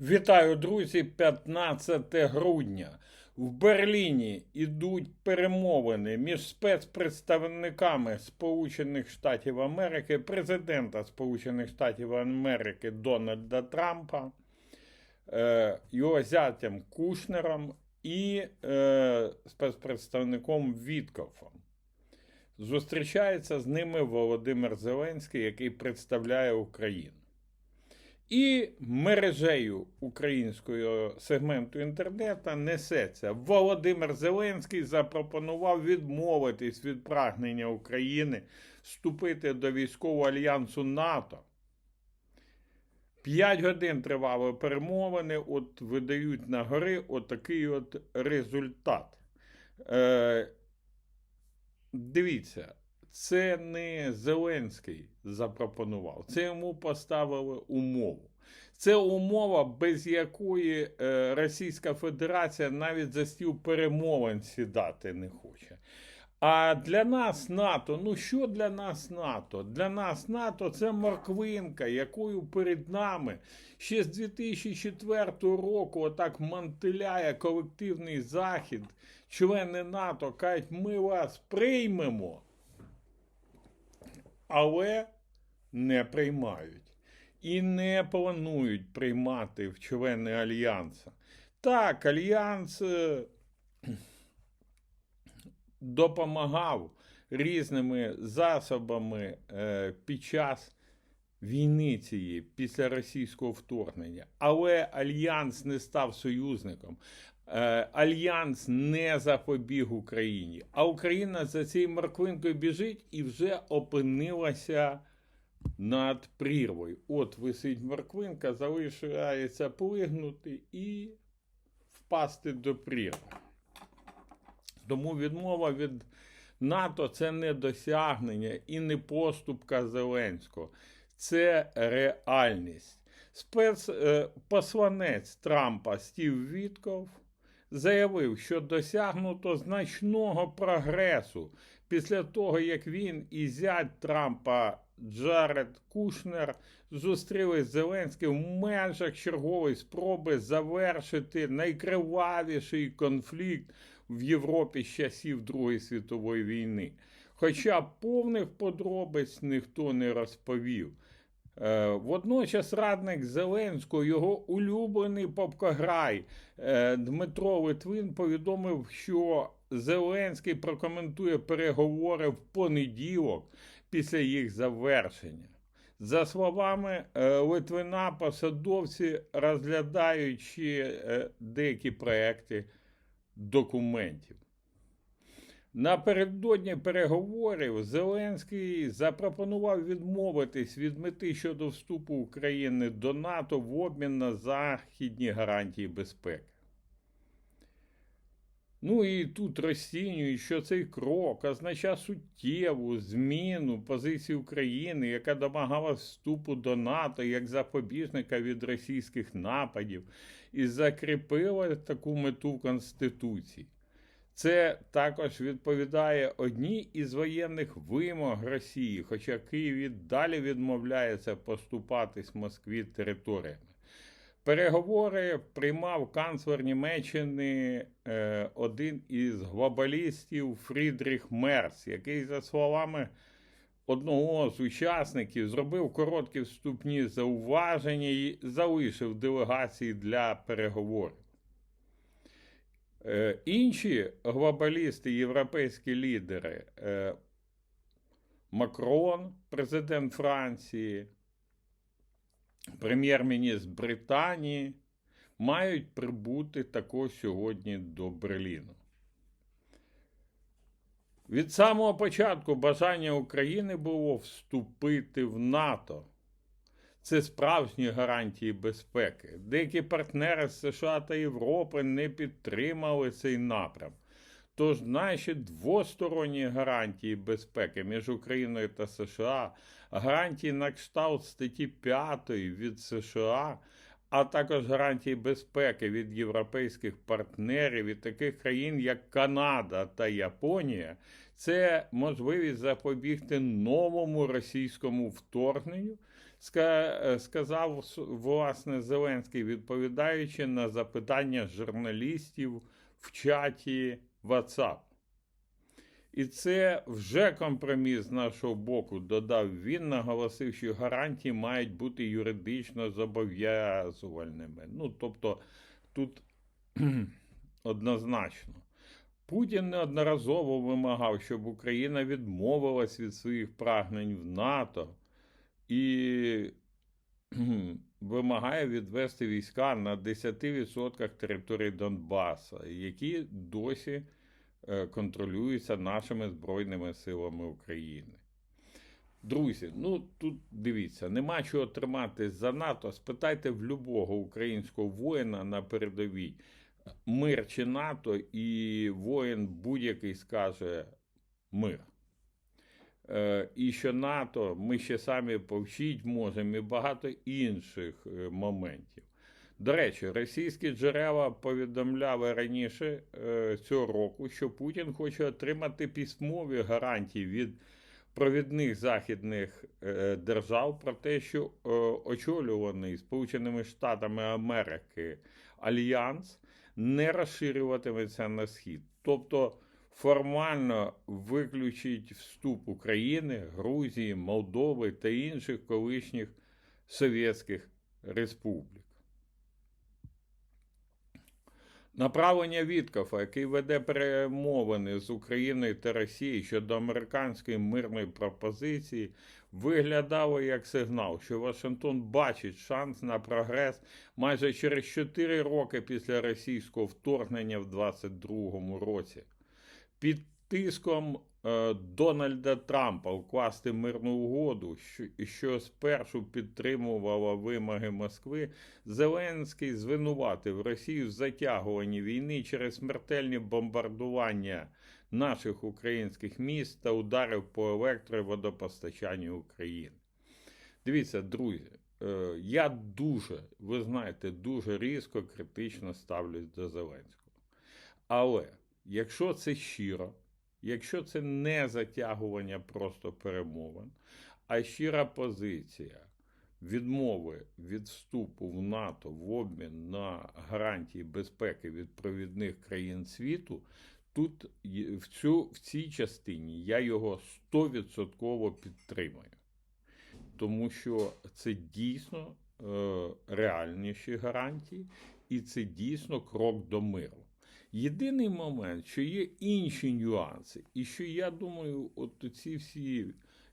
Вітаю, друзі! 15 грудня. В Берліні ідуть перемовини між спецпредставниками Сполучених Штатів Америки, президента Сполучених Штатів Америки Дональда Трампа, е, його зятям Кушнером і е, спецпредставником Віткофом. Зустрічається з ними Володимир Зеленський, який представляє Україну. І мережею українського сегменту інтернету несеться. Володимир Зеленський запропонував відмовитись від прагнення України вступити до військового альянсу НАТО. П'ять годин тривали перемовини, от видають на гори отакий от результат. Е, дивіться, це не Зеленський запропонував, це йому поставили умову. Це умова, без якої е, Російська Федерація навіть за стіл перемовин сідати не хоче. А для нас НАТО, ну що для нас НАТО? Для нас НАТО це морквинка, якою перед нами ще з 2004 року отак мантиляє колективний захід, члени НАТО кажуть, ми вас приймемо але не приймають і не планують приймати в члени Альянса. Так, Альянс е, допомагав різними засобами е, під час війни цієї, після російського вторгнення, але Альянс не став союзником. Е, Альянс не запобіг Україні, а Україна за цією морквинкою біжить і вже опинилася над прірвою. От висить морквинка, залишається плигнути і впасти до прірви. Тому відмова від НАТО це не досягнення і не поступка Зеленського, це реальність. Спецпосланець Трампа Стів Вітков заявив, що досягнуто значного прогресу після того, як він і зять Трампа Джаред Кушнер зустрілись з Зеленським в межах чергової спроби завершити найкривавіший конфлікт в Європі з часів Другої світової війни. Хоча повних подробиць ніхто не розповів. Е, Водночас радник Зеленського, його улюблений попкограй е, Дмитро Литвин повідомив, що Зеленський прокоментує переговори в понеділок після їх завершення. За словами е, Литвина, посадовці розглядають ще деякі проекти документів. Напередодні переговорів Зеленський запропонував відмовитись від мети щодо вступу України до НАТО в обмін на західні гарантії безпеки. Ну і тут розцінюють, що цей крок означає суттєву зміну позиції України, яка домагалась вступу до НАТО як запобіжника від російських нападів, і закріпила таку мету в Конституції. Це також відповідає одній із воєнних вимог Росії, хоча Київ і далі відмовляється поступатись Москві територіями. Переговори приймав канцлер Німеччини е, один із глобалістів Фрідріх Мерц, який, за словами одного з учасників, зробив короткі вступні зауваження і залишив делегації для переговорів. Е, інші глобалісти, європейські лідери, е, Макрон, президент Франції, прем'єр-міністр Британії, мають прибути також сьогодні до Берліну. Від самого початку бажання України було вступити в НАТО. Це справжні гарантії безпеки. Деякі партнери США та Європи не підтримали цей напрям. Тож наші двосторонні гарантії безпеки між Україною та США, гарантії на кшталт статті 5 від США, а також гарантії безпеки від європейських партнерів і таких країн, як Канада та Японія, це можливість запобігти новому російському вторгненню сказав власне Зеленський, відповідаючи на запитання журналістів в чаті WhatsApp. І це вже компроміс з нашого боку, додав він, наголосив, що гарантії мають бути юридично зобов'язувальними. Ну, тобто, тут однозначно. Путін неодноразово вимагав, щоб Україна відмовилась від своїх прагнень в НАТО і вимагає відвести війська на 10% території Донбаса, які досі е, контролюються нашими Збройними силами України. Друзі, ну тут дивіться, нема чого триматись за НАТО. Спитайте в любого українського воїна на передовій, мир чи НАТО, і воїн будь-який скаже мир. Е, і що НАТО ми ще самі повчить можемо, і багато інших е, моментів. До речі, російські джерела повідомляли раніше е, цього року, що Путін хоче отримати письмові гарантії від провідних західних держав про те, що очолюваний Сполученими Штатами Америки альянс не розширюватиметься на схід. Тобто формально виключить вступ України, Грузії, Молдови та інших колишніх совєтських республік. Направлення Віткофа, який веде перемовини з Україною та Росією щодо американської мирної пропозиції, виглядало як сигнал, що Вашингтон бачить шанс на прогрес майже через 4 роки після російського вторгнення в 2022 році. Під тиском е, Дональда Трампа укласти мирну угоду, що, що спершу підтримувала вимоги Москви, Зеленський звинуватив Росію в затягуванні війни через смертельні бомбардування наших українських міст та ударів по електро- і водопостачанню України. Дивіться, друзі, е, я дуже, ви знаєте, дуже різко критично ставлюсь до Зеленського. Але якщо це щиро, якщо це не затягування просто перемовин, а щира позиція відмови від вступу в НАТО в обмін на гарантії безпеки від провідних країн світу, тут в, цю, в цій частині я його 100% підтримую. Тому що це дійсно е, реальніші гарантії, і це дійсно крок до миру. Єдиний момент, що є інші нюанси, і що я думаю, от ці всі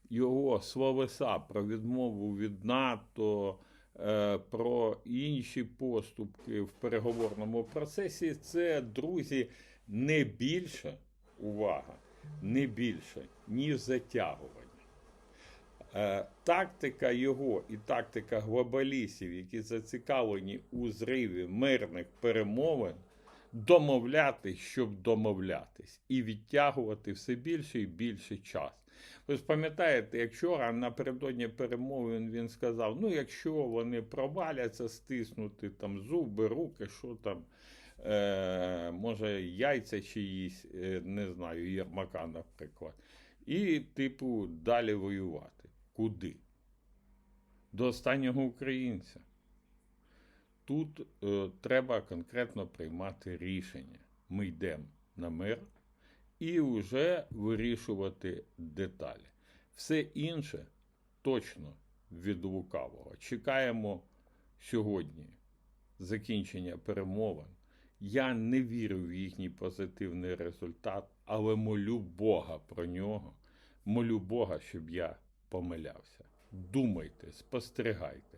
його словеса про відмову від НАТО, е, про інші поступки в переговорному процесі, це, друзі, не більше увага, не більше, ніж затягування. Е, Тактика його і тактика глобалістів, які зацікавлені у зриві мирних перемовин, домовлятись, щоб домовлятись, і відтягувати все більше і більше час. Ви ж пам'ятаєте, як вчора напередодні перемовин він сказав: ну, якщо вони проваляться, стиснути там зуби, руки, що там, е, може, яйця чиїсь, е, не знаю, Єрмака, наприклад. І, типу, далі воювати. Куди? До останнього українця. Тут е, треба конкретно приймати рішення. Ми йдемо на мир і вже вирішувати деталі. Все інше точно від лукавого. Чекаємо сьогодні закінчення перемовин. Я не вірю в їхній позитивний результат, але молю Бога про нього. Молю Бога, щоб я помилявся. Думайте, спостерігайте,